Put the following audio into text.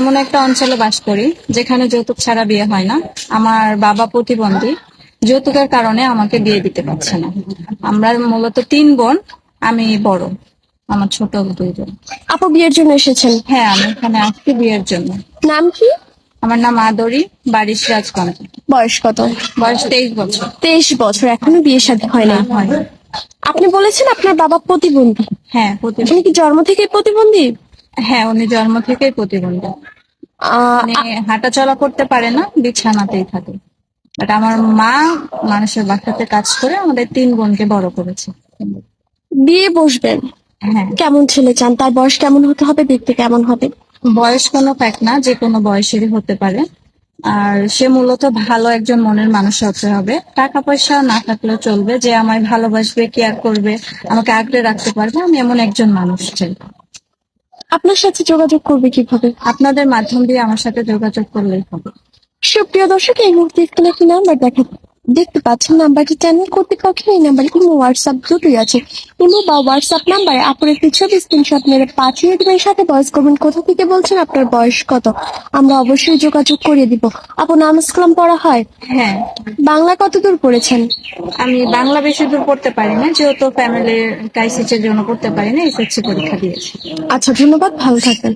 এমন একটা অঞ্চলে বাস করি যেখানে যৌতুক ছাড়া বিয়ে হয় না। আমার বাবা প্রতিবন্ধী যৌতুকের কারণে আমাকে বিয়ে দিতে পারছে না। আমরা মূলত তিন বোন আমি বড় আমার ছোট দুইজন। আপু বিয়ের জন্য এসেছেন? হ্যাঁ আমি এখানে আসছি বিয়ের জন্য। নাম কি? আমার নাম আদরি বাড়ি সিরাজগঞ্জ বয়স কত? বয়স তেইশ বছর। তেইশ বছর এখনও বিয়ে শাদী হয় না হয় আপনি বলেছেন আপনার বাবা প্রতিবন্ধী। হ্যাঁ প্রতিবন্ধী। কি জন্ম থেকে প্রতিবন্ধী? হ্যাঁ উনি জন্ম থেকেই প্রতিবন্ধী। আহ, মানে হাঁটা চলা করতে পারে না বিছানাতেই থাকে। বাট আমার মা মানুষের বাসাতে কাজ করে আমাদের তিন বোনকে বড় করেছে। বিয়ে বসবেন? হ্যাঁ। কেমন ছেলে চান? তার বয়স কেমন হতে হবে? দেখতে কেমন হবে? বয়স কোনো ফ্যাক্ট না যে কোনো বয়সেরই হতে পারে। আর সে মূলত ভালো একজন মনের মানুষ হতে হবে। টাকা পয়সা না থাকলেও চলবে। যে আমায় ভালোবাসবে কেয়ার করবে আমাকে আগলে রাখতে পারবে আমি এমন একজন মানুষ চাই। আপনার সাথে যোগাযোগ করবে কীভাবে? আপনাদের মাধ্যম দিয়ে আমার সাথে যোগাযোগ করলেই হবে। সুপ্রিয় দর্শক এই মুহূর্তে একটু একটি নাম্বার দেখা দেখতে পাচ্ছেন নাম্বারটি চ্যানেল কর্তৃপক্ষের এই নাম্বার ইমো হোয়াটসঅ্যাপ দুটোই আছে। ইমো বা হোয়াটসঅ্যাপ নাম্বারে আপনার একটি ছবি স্ক্রিনশট মেরে পাঠিয়ে দেবেন সাথে বয়স করবেন কোথা থেকে বলছেন আপনার বয়স কত? আমরা অবশ্যই যোগাযোগ করিয়ে দিব। আপু নামাজ কালাম পড়া হয়? হ্যাঁ। বাংলা কত দূর পড়েছেন? আমি বাংলা বেশি দূর পড়তে পারি না যেহেতু ফ্যামিলির ক্রাইসিসের জন্য পড়তে পারি না এসএসসি পরীক্ষা দিয়েছি। আচ্ছা ধন্যবাদ ভালো থাকবেন.